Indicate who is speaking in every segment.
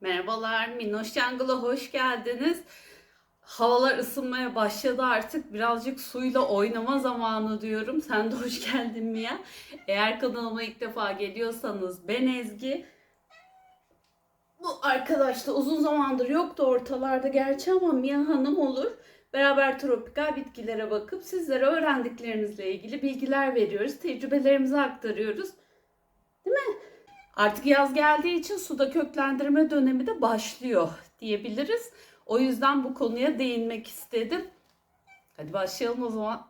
Speaker 1: Merhabalar, Minnoş Jungle'a hoş geldiniz. Havalar ısınmaya başladı artık. Birazcık suyla oynama zamanı diyorum. Sen de hoş geldin Mia. Eğer kanalıma ilk defa geliyorsanız ben Ezgi. Bu arkadaş da uzun zamandır yoktu ortalarda gerçi ama Mia Hanım olur. Beraber tropikal bitkilere bakıp sizlere öğrendiklerinizle ilgili bilgiler veriyoruz. Tecrübelerimizi aktarıyoruz. Artık yaz geldiği için suda köklendirme dönemi de başlıyor diyebiliriz. O yüzden bu konuya değinmek istedim. Hadi başlayalım o zaman.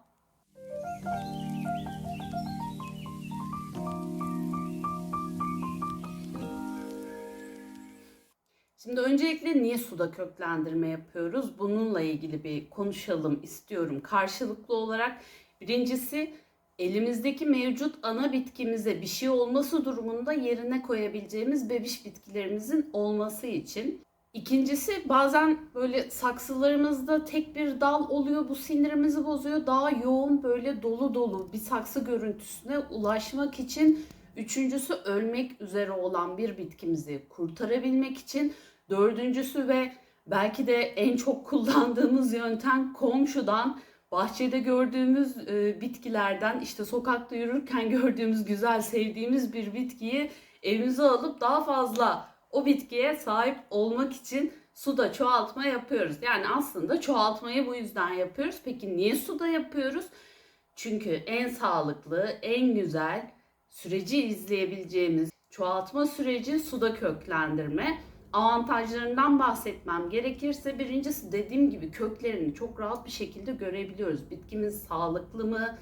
Speaker 1: Şimdi öncelikle niye suda köklendirme yapıyoruz? Bununla ilgili bir konuşalım istiyorum. Karşılıklı olarak birincisi elimizdeki mevcut ana bitkimize bir şey olması durumunda yerine koyabileceğimiz bebiş bitkilerimizin olması için. İkincisi bazen böyle saksılarımızda tek bir dal oluyor bu sinirimizi bozuyor. Daha yoğun böyle dolu dolu bir saksı görüntüsüne ulaşmak için. Üçüncüsü ölmek üzere olan bir bitkimizi kurtarabilmek için. Dördüncüsü ve belki de en çok kullandığımız yöntem komşudan bahçede gördüğümüz e, bitkilerden işte sokakta yürürken gördüğümüz güzel sevdiğimiz bir bitkiyi evimize alıp daha fazla o bitkiye sahip olmak için suda çoğaltma yapıyoruz. Yani aslında çoğaltmayı bu yüzden yapıyoruz. Peki niye suda yapıyoruz? Çünkü en sağlıklı, en güzel süreci izleyebileceğimiz çoğaltma süreci suda köklendirme avantajlarından bahsetmem gerekirse birincisi dediğim gibi köklerini çok rahat bir şekilde görebiliyoruz. Bitkimiz sağlıklı mı,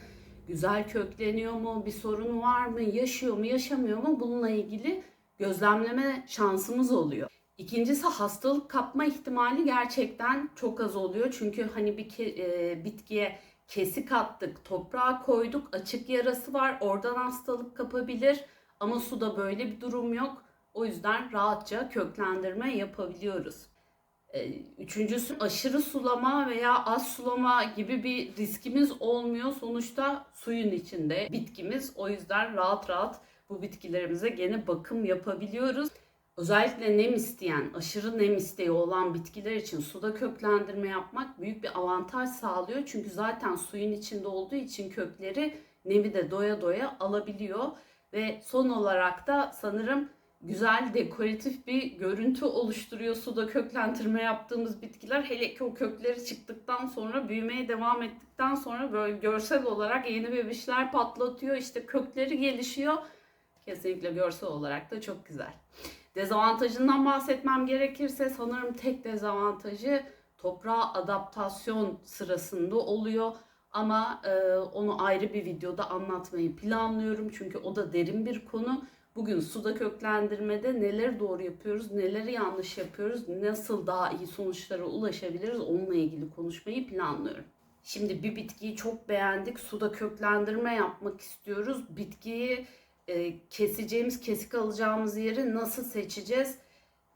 Speaker 1: güzel kökleniyor mu, bir sorunu var mı, yaşıyor mu, yaşamıyor mu bununla ilgili gözlemleme şansımız oluyor. İkincisi hastalık kapma ihtimali gerçekten çok az oluyor. Çünkü hani bir ke- e, bitkiye kesik attık, toprağa koyduk, açık yarası var. Oradan hastalık kapabilir. Ama suda böyle bir durum yok. O yüzden rahatça köklendirme yapabiliyoruz. Ee, Üçüncüsü aşırı sulama veya az sulama gibi bir riskimiz olmuyor. Sonuçta suyun içinde bitkimiz. O yüzden rahat rahat bu bitkilerimize gene bakım yapabiliyoruz. Özellikle nem isteyen, aşırı nem isteği olan bitkiler için suda köklendirme yapmak büyük bir avantaj sağlıyor. Çünkü zaten suyun içinde olduğu için kökleri nemi de doya doya alabiliyor. Ve son olarak da sanırım güzel dekoratif bir görüntü oluşturuyor suda köklendirme yaptığımız bitkiler. Hele ki o kökleri çıktıktan sonra büyümeye devam ettikten sonra böyle görsel olarak yeni bebişler patlatıyor. İşte kökleri gelişiyor. Kesinlikle görsel olarak da çok güzel. Dezavantajından bahsetmem gerekirse sanırım tek dezavantajı toprağa adaptasyon sırasında oluyor. Ama e, onu ayrı bir videoda anlatmayı planlıyorum. Çünkü o da derin bir konu. Bugün suda köklendirmede neleri doğru yapıyoruz, neleri yanlış yapıyoruz, nasıl daha iyi sonuçlara ulaşabiliriz onunla ilgili konuşmayı planlıyorum. Şimdi bir bitkiyi çok beğendik, suda köklendirme yapmak istiyoruz. Bitkiyi e, keseceğimiz, kesik alacağımız yeri nasıl seçeceğiz?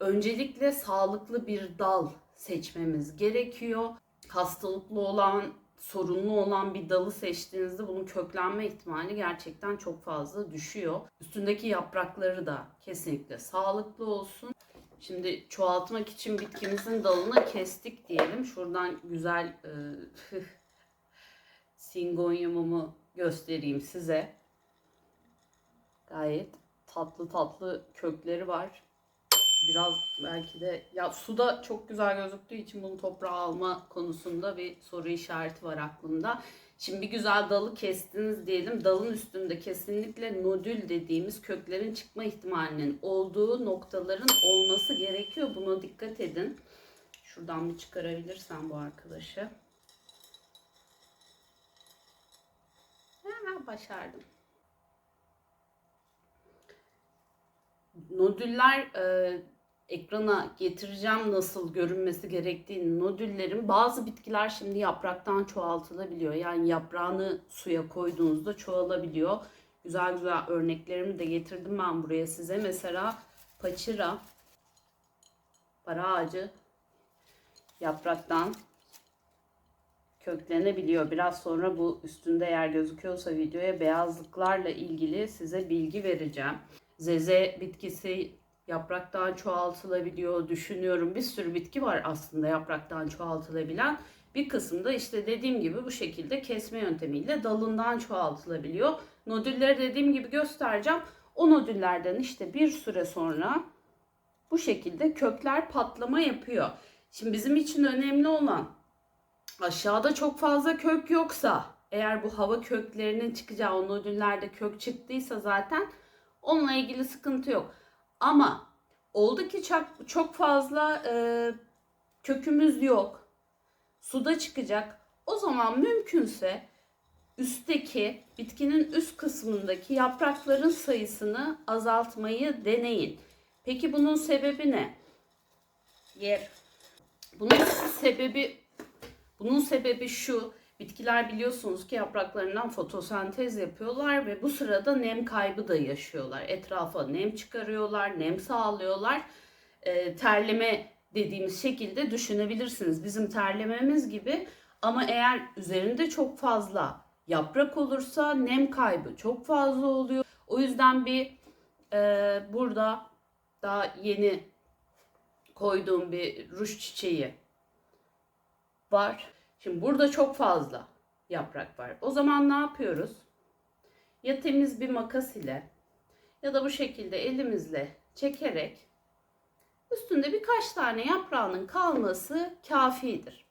Speaker 1: Öncelikle sağlıklı bir dal seçmemiz gerekiyor. Hastalıklı olan, sorunlu olan bir dalı seçtiğinizde bunun köklenme ihtimali gerçekten çok fazla düşüyor. Üstündeki yaprakları da kesinlikle sağlıklı olsun. Şimdi çoğaltmak için bitkimizin dalını kestik diyelim. Şuradan güzel e, singonyumumu göstereyim size. Gayet tatlı tatlı kökleri var. Biraz belki de ya suda çok güzel gözüktüğü için bunu toprağa alma konusunda bir soru işareti var aklımda. Şimdi bir güzel dalı kestiniz diyelim. Dalın üstünde kesinlikle nodül dediğimiz köklerin çıkma ihtimalinin olduğu noktaların olması gerekiyor. Buna dikkat edin. Şuradan bir çıkarabilirsem bu arkadaşı. Ha, başardım. Nodüller e, ekrana getireceğim nasıl görünmesi gerektiğini nodüllerin bazı bitkiler şimdi yapraktan çoğaltılabiliyor. Yani yaprağını suya koyduğunuzda çoğalabiliyor. Güzel güzel örneklerimi de getirdim ben buraya size. Mesela paçira, para ağacı yapraktan köklenebiliyor. Biraz sonra bu üstünde yer gözüküyorsa videoya beyazlıklarla ilgili size bilgi vereceğim. Zeze bitkisi yapraktan çoğaltılabiliyor düşünüyorum. Bir sürü bitki var aslında yapraktan çoğaltılabilen. Bir kısım da işte dediğim gibi bu şekilde kesme yöntemiyle dalından çoğaltılabiliyor. Nodülleri dediğim gibi göstereceğim. O nodüllerden işte bir süre sonra bu şekilde kökler patlama yapıyor. Şimdi bizim için önemli olan aşağıda çok fazla kök yoksa eğer bu hava köklerinin çıkacağı o nodüllerde kök çıktıysa zaten onunla ilgili sıkıntı yok. Ama oldu ki çok, fazla e, kökümüz yok. Suda çıkacak. O zaman mümkünse üstteki bitkinin üst kısmındaki yaprakların sayısını azaltmayı deneyin. Peki bunun sebebi ne? Yer. Bunun sebebi bunun sebebi şu. Bitkiler biliyorsunuz ki yapraklarından fotosentez yapıyorlar ve bu sırada nem kaybı da yaşıyorlar. Etrafa nem çıkarıyorlar, nem sağlıyorlar. E, terleme dediğimiz şekilde düşünebilirsiniz. Bizim terlememiz gibi ama eğer üzerinde çok fazla yaprak olursa nem kaybı çok fazla oluyor. O yüzden bir e, burada daha yeni koyduğum bir ruj çiçeği var. Şimdi burada çok fazla yaprak var. O zaman ne yapıyoruz? Ya temiz bir makas ile ya da bu şekilde elimizle çekerek üstünde birkaç tane yaprağının kalması kafidir.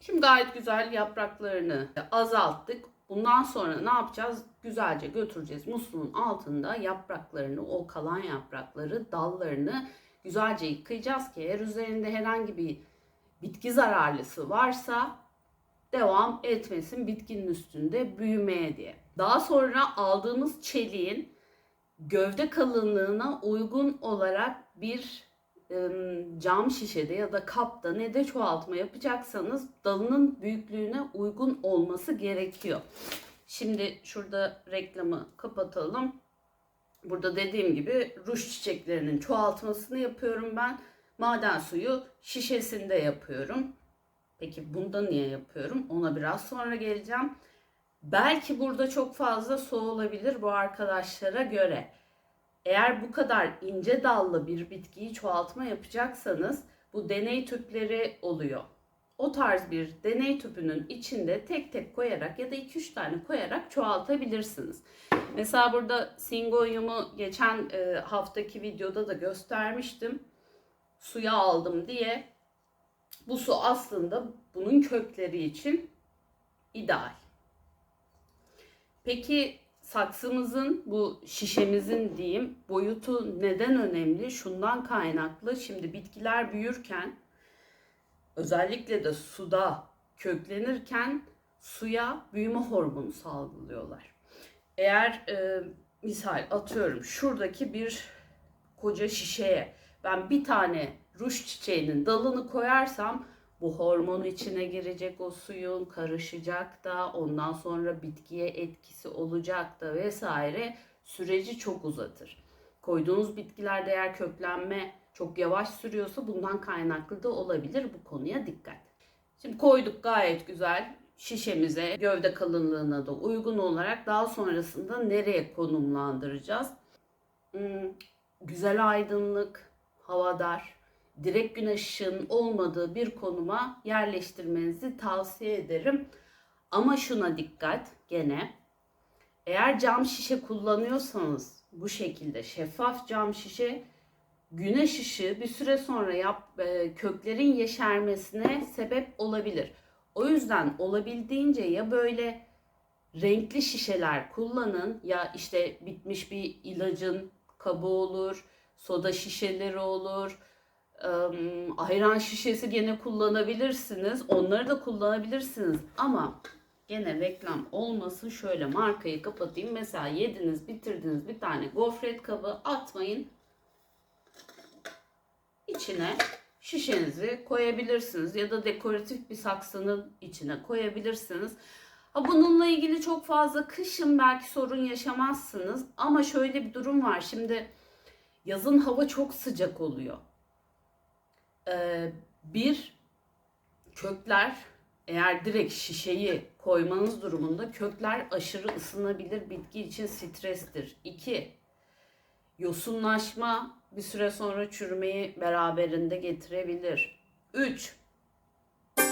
Speaker 1: Şimdi gayet güzel yapraklarını azalttık. Bundan sonra ne yapacağız? Güzelce götüreceğiz musluğun altında yapraklarını, o kalan yaprakları, dallarını güzelce yıkayacağız ki eğer üzerinde herhangi bir bitki zararlısı varsa devam etmesin bitkinin üstünde büyümeye diye. Daha sonra aldığımız çeliğin gövde kalınlığına uygun olarak bir cam şişede ya da kapta ne de çoğaltma yapacaksanız dalının büyüklüğüne uygun olması gerekiyor. Şimdi şurada reklamı kapatalım. Burada dediğim gibi ruj çiçeklerinin çoğaltmasını yapıyorum ben. Maden suyu şişesinde yapıyorum. Peki bunda niye yapıyorum? Ona biraz sonra geleceğim. Belki burada çok fazla su olabilir bu arkadaşlara göre. Eğer bu kadar ince dallı bir bitkiyi çoğaltma yapacaksanız bu deney tüpleri oluyor. O tarz bir deney tüpünün içinde tek tek koyarak ya da 2-3 tane koyarak çoğaltabilirsiniz. Mesela burada singonyumu geçen e, haftaki videoda da göstermiştim. Suya aldım diye. Bu su aslında bunun kökleri için ideal. Peki saksımızın bu şişemizin diyeyim boyutu neden önemli? Şundan kaynaklı. Şimdi bitkiler büyürken özellikle de suda köklenirken suya büyüme hormonu salgılıyorlar. Eğer e, misal atıyorum şuradaki bir koca şişeye ben bir tane ruj çiçeğinin dalını koyarsam bu hormon içine girecek o suyun karışacak da ondan sonra bitkiye etkisi olacak da vesaire süreci çok uzatır. Koyduğunuz bitkilerde eğer köklenme çok yavaş sürüyorsa bundan kaynaklı da olabilir. Bu konuya dikkat. Şimdi koyduk gayet güzel şişemize gövde kalınlığına da uygun olarak daha sonrasında nereye konumlandıracağız? Hmm, güzel aydınlık, havadar, direkt güneş ışığının olmadığı bir konuma yerleştirmenizi tavsiye ederim. Ama şuna dikkat gene. Eğer cam şişe kullanıyorsanız bu şekilde şeffaf cam şişe güneş ışığı bir süre sonra yap, e, köklerin yeşermesine sebep olabilir. O yüzden olabildiğince ya böyle renkli şişeler kullanın ya işte bitmiş bir ilacın kabı olur, soda şişeleri olur, ayran şişesi gene kullanabilirsiniz. Onları da kullanabilirsiniz ama gene reklam olmasın şöyle markayı kapatayım. Mesela yediniz bitirdiniz bir tane gofret kabı atmayın. İçine şişenizi koyabilirsiniz ya da dekoratif bir saksının içine koyabilirsiniz. Ha bununla ilgili çok fazla kışın belki sorun yaşamazsınız ama şöyle bir durum var. Şimdi yazın hava çok sıcak oluyor. Ee, bir kökler eğer direkt şişeyi koymanız durumunda kökler aşırı ısınabilir bitki için strestir. İki yosunlaşma bir süre sonra çürümeyi beraberinde getirebilir. 3. Bir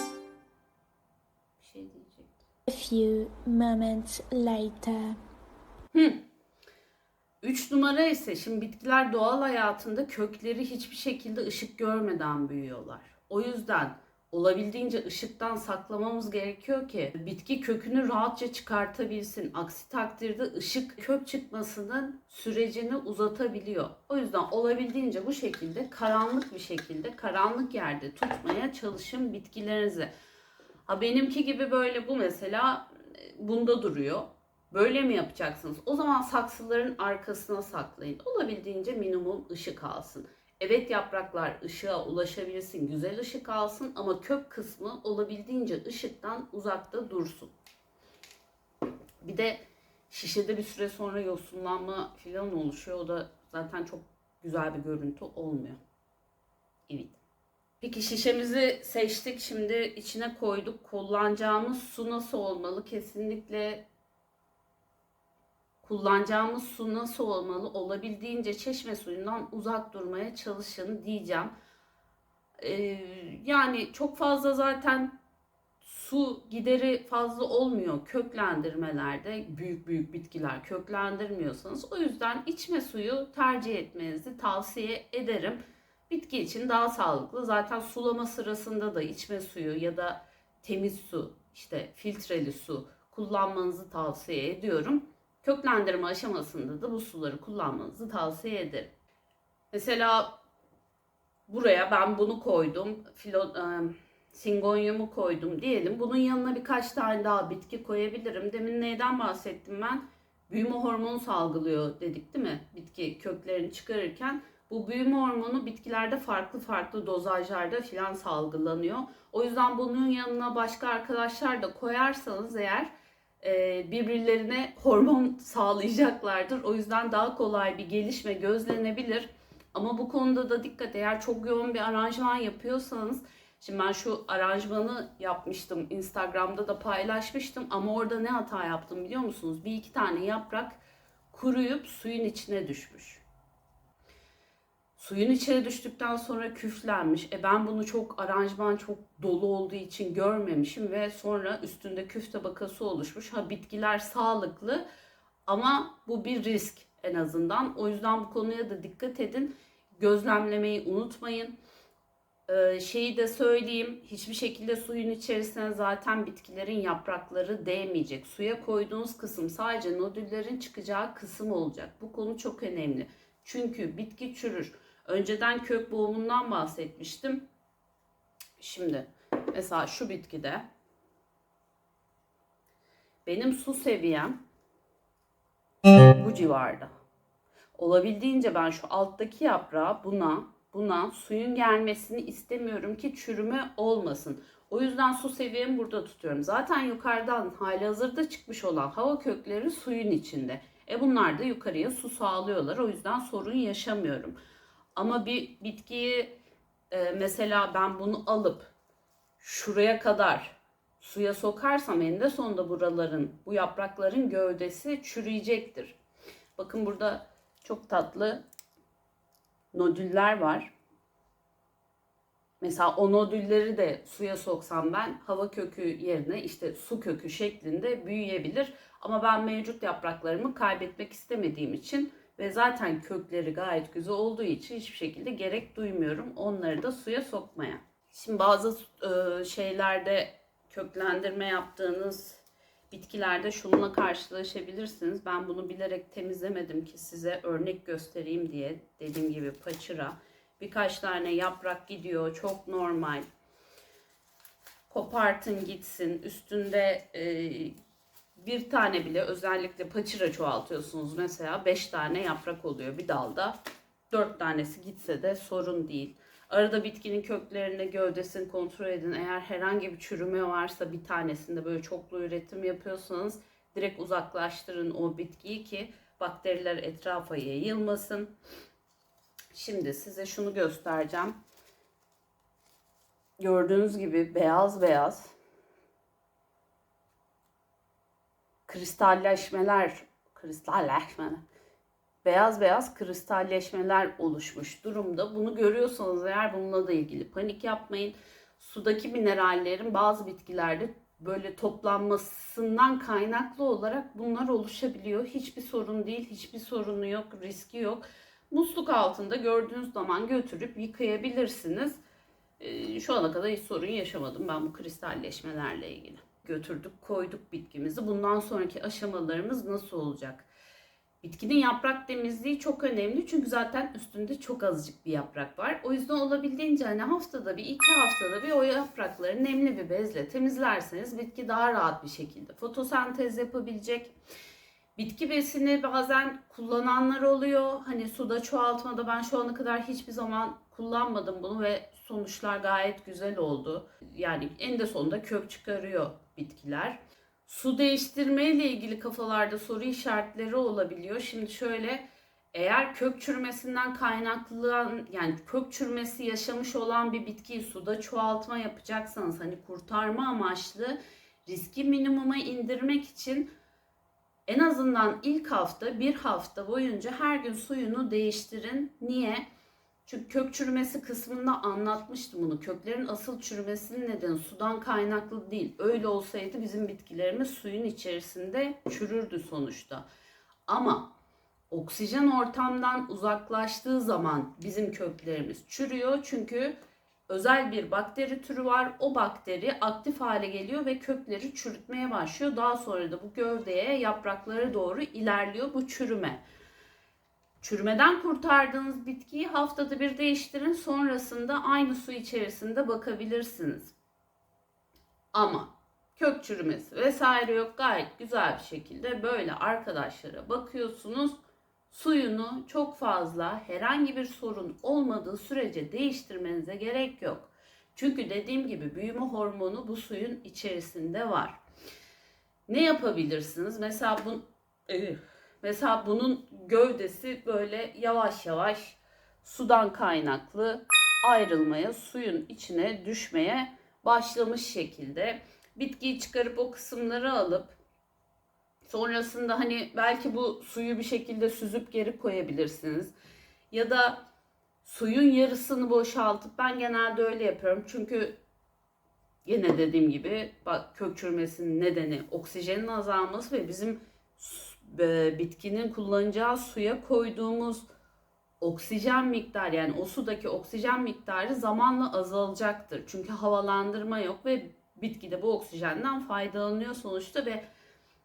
Speaker 1: şey diyecektim.
Speaker 2: A few moments later.
Speaker 1: 3 numara ise şimdi bitkiler doğal hayatında kökleri hiçbir şekilde ışık görmeden büyüyorlar. O yüzden olabildiğince ışıktan saklamamız gerekiyor ki bitki kökünü rahatça çıkartabilsin. Aksi takdirde ışık kök çıkmasının sürecini uzatabiliyor. O yüzden olabildiğince bu şekilde karanlık bir şekilde karanlık yerde tutmaya çalışın bitkilerinizi. Ha benimki gibi böyle bu mesela e, bunda duruyor. Böyle mi yapacaksınız? O zaman saksıların arkasına saklayın. Olabildiğince minimum ışık alsın. Evet yapraklar ışığa ulaşabilsin, güzel ışık alsın ama kök kısmı olabildiğince ışıktan uzakta dursun. Bir de şişede bir süre sonra yosunlanma falan oluşuyor. O da zaten çok güzel bir görüntü olmuyor. Evet. Peki şişemizi seçtik. Şimdi içine koyduk. Kullanacağımız su nasıl olmalı? Kesinlikle kullanacağımız su nasıl olmalı? Olabildiğince çeşme suyundan uzak durmaya çalışın diyeceğim. Ee, yani çok fazla zaten su gideri fazla olmuyor köklendirmelerde büyük büyük bitkiler köklendirmiyorsanız o yüzden içme suyu tercih etmenizi tavsiye ederim. Bitki için daha sağlıklı. Zaten sulama sırasında da içme suyu ya da temiz su, işte filtreli su kullanmanızı tavsiye ediyorum. Köklendirme aşamasında da bu suları kullanmanızı tavsiye ederim. Mesela buraya ben bunu koydum. Filo, e, singonyumu koydum diyelim. Bunun yanına birkaç tane daha bitki koyabilirim. Demin neyden bahsettim ben? Büyüme hormonu salgılıyor dedik değil mi? Bitki köklerini çıkarırken. Bu büyüme hormonu bitkilerde farklı farklı dozajlarda filan salgılanıyor. O yüzden bunun yanına başka arkadaşlar da koyarsanız eğer birbirlerine hormon sağlayacaklardır. O yüzden daha kolay bir gelişme gözlenebilir. Ama bu konuda da dikkat eğer çok yoğun bir aranjman yapıyorsanız Şimdi ben şu aranjmanı yapmıştım. Instagram'da da paylaşmıştım. Ama orada ne hata yaptım biliyor musunuz? Bir iki tane yaprak kuruyup suyun içine düşmüş. Suyun içine düştükten sonra küflenmiş. E ben bunu çok aranjman çok dolu olduğu için görmemişim ve sonra üstünde küf tabakası oluşmuş. Ha bitkiler sağlıklı ama bu bir risk en azından. O yüzden bu konuya da dikkat edin. Gözlemlemeyi unutmayın. Ee, şeyi de söyleyeyim. Hiçbir şekilde suyun içerisine zaten bitkilerin yaprakları değmeyecek. Suya koyduğunuz kısım sadece nodüllerin çıkacağı kısım olacak. Bu konu çok önemli. Çünkü bitki çürür. Önceden kök boğumundan bahsetmiştim. Şimdi mesela şu bitkide benim su seviyem bu civarda. Olabildiğince ben şu alttaki yaprağı buna buna suyun gelmesini istemiyorum ki çürüme olmasın. O yüzden su seviyemi burada tutuyorum. Zaten yukarıdan hali hazırda çıkmış olan hava kökleri suyun içinde. E bunlar da yukarıya su sağlıyorlar. O yüzden sorun yaşamıyorum. Ama bir bitkiyi e, mesela ben bunu alıp şuraya kadar suya sokarsam eninde sonunda buraların, bu yaprakların gövdesi çürüyecektir. Bakın burada çok tatlı nodüller var. Mesela o nodülleri de suya soksam ben hava kökü yerine işte su kökü şeklinde büyüyebilir. Ama ben mevcut yapraklarımı kaybetmek istemediğim için ve zaten kökleri gayet güzel olduğu için hiçbir şekilde gerek duymuyorum onları da suya sokmaya. Şimdi bazı e, şeylerde köklendirme yaptığınız bitkilerde şununla karşılaşabilirsiniz. Ben bunu bilerek temizlemedim ki size örnek göstereyim diye. Dediğim gibi paçıra. Birkaç tane yaprak gidiyor. Çok normal. Kopartın gitsin. Üstünde e, bir tane bile özellikle paçıra çoğaltıyorsunuz. Mesela 5 tane yaprak oluyor bir dalda. 4 tanesi gitse de sorun değil. Arada bitkinin köklerini, gövdesini kontrol edin. Eğer herhangi bir çürüme varsa bir tanesinde böyle çoklu üretim yapıyorsanız direkt uzaklaştırın o bitkiyi ki bakteriler etrafa yayılmasın. Şimdi size şunu göstereceğim. Gördüğünüz gibi beyaz beyaz kristalleşmeler, kristalleşmeler beyaz beyaz kristalleşmeler oluşmuş durumda. Bunu görüyorsanız eğer bununla da ilgili panik yapmayın. Sudaki minerallerin bazı bitkilerde böyle toplanmasından kaynaklı olarak bunlar oluşabiliyor. Hiçbir sorun değil, hiçbir sorunu yok, riski yok. Musluk altında gördüğünüz zaman götürüp yıkayabilirsiniz. Ee, şu ana kadar hiç sorun yaşamadım ben bu kristalleşmelerle ilgili. Götürdük, koyduk bitkimizi. Bundan sonraki aşamalarımız nasıl olacak? Bitkinin yaprak temizliği çok önemli çünkü zaten üstünde çok azıcık bir yaprak var. O yüzden olabildiğince hani haftada bir, iki haftada bir o yaprakları nemli bir bezle temizlerseniz bitki daha rahat bir şekilde fotosentez yapabilecek. Bitki besini bazen kullananlar oluyor. Hani suda çoğaltmada ben şu ana kadar hiçbir zaman kullanmadım bunu ve sonuçlar gayet güzel oldu. Yani en de sonunda kök çıkarıyor bitkiler. Su değiştirme ile ilgili kafalarda soru işaretleri olabiliyor. Şimdi şöyle eğer kök çürümesinden kaynaklanan yani kök çürümesi yaşamış olan bir bitkiyi suda çoğaltma yapacaksanız hani kurtarma amaçlı riski minimuma indirmek için en azından ilk hafta bir hafta boyunca her gün suyunu değiştirin. Niye? Çünkü kök çürümesi kısmında anlatmıştım bunu. Köklerin asıl çürümesinin nedeni sudan kaynaklı değil. Öyle olsaydı bizim bitkilerimiz suyun içerisinde çürürdü sonuçta. Ama oksijen ortamdan uzaklaştığı zaman bizim köklerimiz çürüyor. Çünkü özel bir bakteri türü var. O bakteri aktif hale geliyor ve kökleri çürütmeye başlıyor. Daha sonra da bu gövdeye, yapraklara doğru ilerliyor bu çürüme. Çürümeden kurtardığınız bitkiyi haftada bir değiştirin. Sonrasında aynı su içerisinde bakabilirsiniz. Ama kök çürümesi vesaire yok. Gayet güzel bir şekilde böyle arkadaşlara bakıyorsunuz. Suyunu çok fazla herhangi bir sorun olmadığı sürece değiştirmenize gerek yok. Çünkü dediğim gibi büyüme hormonu bu suyun içerisinde var. Ne yapabilirsiniz? Mesela bu. Mesela bunun gövdesi böyle yavaş yavaş sudan kaynaklı ayrılmaya, suyun içine düşmeye başlamış şekilde. Bitkiyi çıkarıp o kısımları alıp sonrasında hani belki bu suyu bir şekilde süzüp geri koyabilirsiniz. Ya da suyun yarısını boşaltıp ben genelde öyle yapıyorum. Çünkü yine dediğim gibi bak kök çürümesinin nedeni oksijenin azalması ve bizim bitkinin kullanacağı suya koyduğumuz oksijen miktarı yani o sudaki oksijen miktarı zamanla azalacaktır. Çünkü havalandırma yok ve bitki de bu oksijenden faydalanıyor sonuçta ve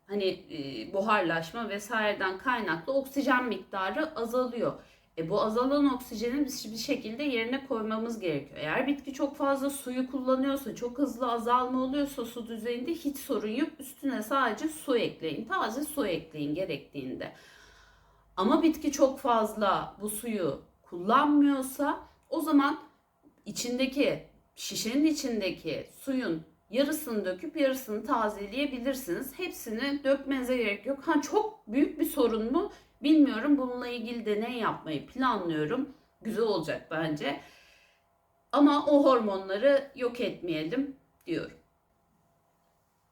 Speaker 1: hani e, buharlaşma vesaireden kaynaklı oksijen miktarı azalıyor. E bu azalan oksijeni bir şekilde yerine koymamız gerekiyor. Eğer bitki çok fazla suyu kullanıyorsa, çok hızlı azalma oluyorsa su düzeyinde hiç sorun yok. Üstüne sadece su ekleyin. Taze su ekleyin gerektiğinde. Ama bitki çok fazla bu suyu kullanmıyorsa o zaman içindeki şişenin içindeki suyun yarısını döküp yarısını tazeleyebilirsiniz. Hepsini dökmenize gerek yok. Ha çok büyük bir sorun mu? Bilmiyorum. Bununla ilgili deney yapmayı planlıyorum. Güzel olacak bence. Ama o hormonları yok etmeyelim diyorum.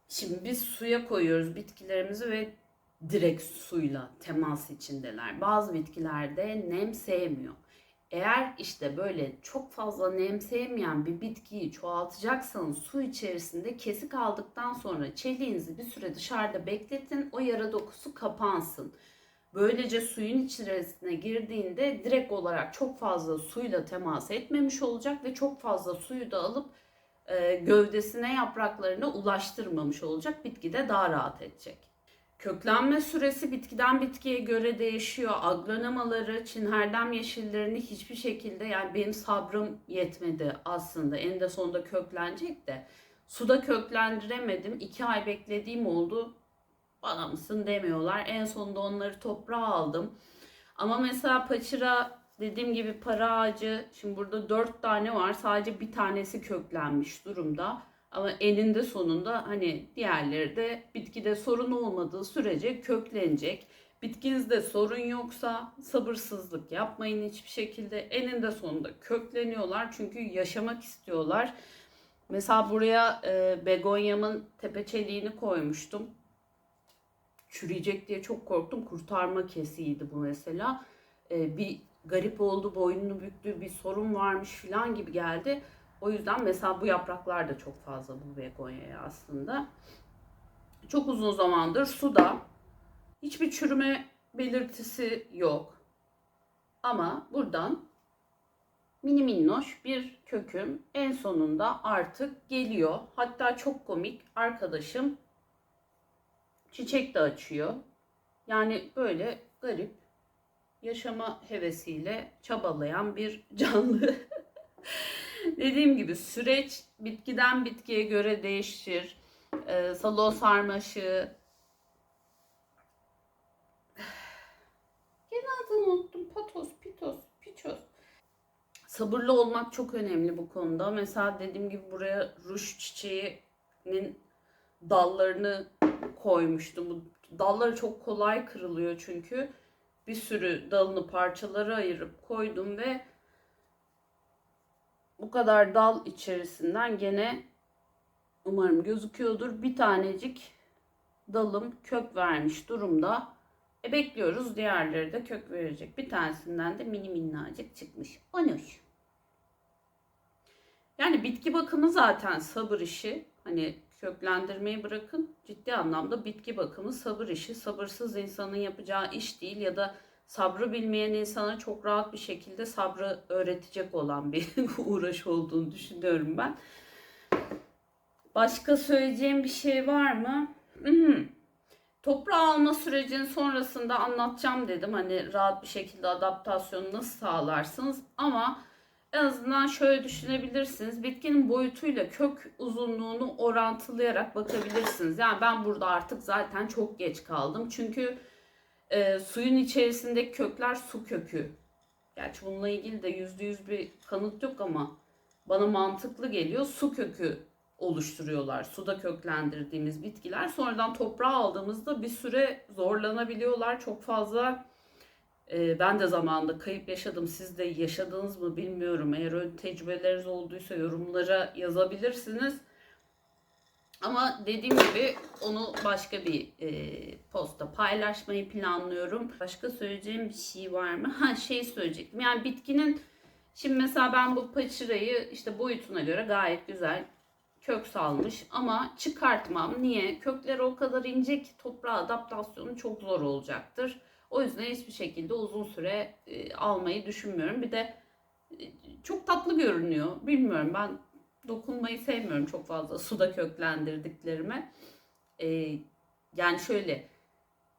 Speaker 1: Şimdi biz suya koyuyoruz bitkilerimizi ve direkt suyla temas içindeler. Bazı bitkilerde nem sevmiyor. Eğer işte böyle çok fazla nem sevmeyen bir bitkiyi çoğaltacaksanız su içerisinde kesik aldıktan sonra çeliğinizi bir süre dışarıda bekletin. O yara dokusu kapansın. Böylece suyun içerisine girdiğinde direkt olarak çok fazla suyla temas etmemiş olacak ve çok fazla suyu da alıp e, gövdesine yapraklarına ulaştırmamış olacak. Bitki de daha rahat edecek. Köklenme süresi bitkiden bitkiye göre değişiyor. Aglonemaları, çinherdem yeşillerini hiçbir şekilde yani benim sabrım yetmedi aslında. En de sonunda köklenecek de. Suda köklendiremedim. İki ay beklediğim oldu. Bana mısın demiyorlar. En sonunda onları toprağa aldım. Ama mesela paçıra dediğim gibi para ağacı şimdi burada dört tane var. Sadece bir tanesi köklenmiş durumda. Ama eninde sonunda hani diğerleri de bitkide sorun olmadığı sürece köklenecek. Bitkinizde sorun yoksa sabırsızlık yapmayın hiçbir şekilde. Eninde sonunda kökleniyorlar çünkü yaşamak istiyorlar. Mesela buraya e, begonyamın tepeçeliğini koymuştum. Çürüyecek diye çok korktum. Kurtarma kesiydi bu mesela. Ee, bir garip oldu, boynunu büktü, bir sorun varmış falan gibi geldi. O yüzden mesela bu yapraklar da çok fazla bu begonyaya aslında. Çok uzun zamandır suda. Hiçbir çürüme belirtisi yok. Ama buradan mini minnoş bir köküm en sonunda artık geliyor. Hatta çok komik arkadaşım çiçek de açıyor. Yani böyle garip yaşama hevesiyle çabalayan bir canlı. Dediğim gibi süreç bitkiden bitkiye göre değişir. Ee, salon sarmaşı. Gene adını unuttum. Patos, pitos, piços. Sabırlı olmak çok önemli bu konuda. Mesela dediğim gibi buraya ruj çiçeğinin dallarını koymuştum. Bu dalları çok kolay kırılıyor çünkü. Bir sürü dalını parçalara ayırıp koydum ve bu kadar dal içerisinden gene umarım gözüküyordur. Bir tanecik dalım kök vermiş durumda. E bekliyoruz diğerleri de kök verecek. Bir tanesinden de mini minnacık çıkmış. Onuş. Yani bitki bakımı zaten sabır işi. Hani köklendirmeyi bırakın. Ciddi anlamda bitki bakımı sabır işi. Sabırsız insanın yapacağı iş değil ya da sabrı bilmeyen insana çok rahat bir şekilde sabrı öğretecek olan bir uğraş olduğunu düşünüyorum ben. Başka söyleyeceğim bir şey var mı? Mhm. Toprağı alma sürecinin sonrasında anlatacağım dedim. Hani rahat bir şekilde adaptasyonu nasıl sağlarsınız ama en azından şöyle düşünebilirsiniz. Bitkinin boyutuyla kök uzunluğunu orantılayarak bakabilirsiniz. Yani ben burada artık zaten çok geç kaldım. Çünkü e, suyun içerisindeki kökler su kökü. Gerçi bununla ilgili de yüzde yüz bir kanıt yok ama bana mantıklı geliyor. Su kökü oluşturuyorlar. Suda köklendirdiğimiz bitkiler. Sonradan toprağa aldığımızda bir süre zorlanabiliyorlar. Çok fazla e, ben de zamanında kayıp yaşadım. Siz de yaşadınız mı bilmiyorum. Eğer öyle tecrübeleriniz olduysa yorumlara yazabilirsiniz. Ama dediğim gibi onu başka bir e, posta paylaşmayı planlıyorum. Başka söyleyeceğim bir şey var mı? Ha şey söyleyecektim. Yani bitkinin şimdi mesela ben bu paçırayı işte boyutuna göre gayet güzel kök salmış ama çıkartmam. Niye? Kökleri o kadar ince ki toprağa adaptasyonu çok zor olacaktır. O yüzden hiçbir şekilde uzun süre e, almayı düşünmüyorum. Bir de e, çok tatlı görünüyor. Bilmiyorum ben dokunmayı sevmiyorum çok fazla suda köklendirdiklerime. E, yani şöyle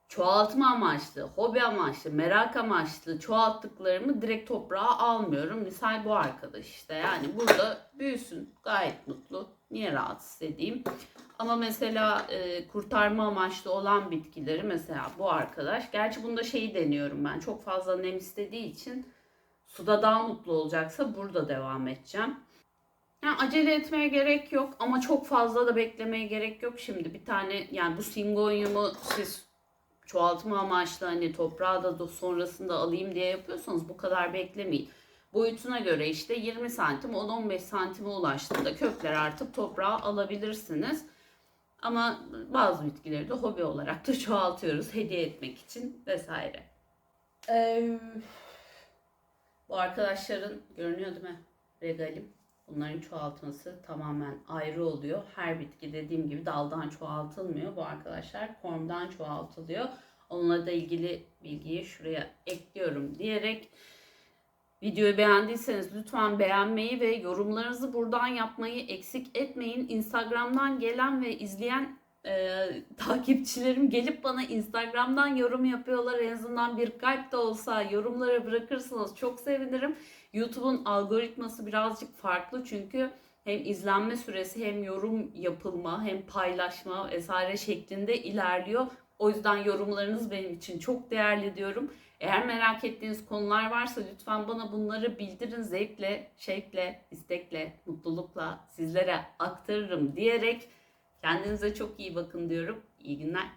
Speaker 1: çoğaltma amaçlı, hobi amaçlı, merak amaçlı çoğalttıklarımı direkt toprağa almıyorum. Misal bu arkadaş işte yani burada büyüsün gayet mutlu. Niye rahatsız edeyim? Ama mesela e, kurtarma amaçlı olan bitkileri mesela bu arkadaş. Gerçi bunda şeyi deniyorum ben. Çok fazla nem istediği için suda daha mutlu olacaksa burada devam edeceğim. Yani acele etmeye gerek yok ama çok fazla da beklemeye gerek yok şimdi. Bir tane yani bu singonyumu siz çoğaltma amaçlı hani toprağı da sonrasında alayım diye yapıyorsanız bu kadar beklemeyin. Boyutuna göre işte 20 santim 10-15 santime ulaştığında kökler artık toprağa alabilirsiniz. Ama bazı bitkileri de hobi olarak da çoğaltıyoruz hediye etmek için vesaire. Ee, bu arkadaşların görünüyor değil mi? Regalim. Bunların çoğaltması tamamen ayrı oluyor. Her bitki dediğim gibi daldan çoğaltılmıyor. Bu arkadaşlar formdan çoğaltılıyor. Onunla da ilgili bilgiyi şuraya ekliyorum diyerek videoyu beğendiyseniz lütfen beğenmeyi ve yorumlarınızı buradan yapmayı eksik etmeyin. Instagram'dan gelen ve izleyen e, takipçilerim gelip bana Instagram'dan yorum yapıyorlar. En azından bir kalp de olsa yorumlara bırakırsanız çok sevinirim. YouTube'un algoritması birazcık farklı çünkü hem izlenme süresi hem yorum yapılma hem paylaşma vesaire şeklinde ilerliyor. O yüzden yorumlarınız benim için çok değerli diyorum. Eğer merak ettiğiniz konular varsa lütfen bana bunları bildirin. Zevkle, şevkle, istekle, mutlulukla sizlere aktarırım diyerek kendinize çok iyi bakın diyorum. İyi günler.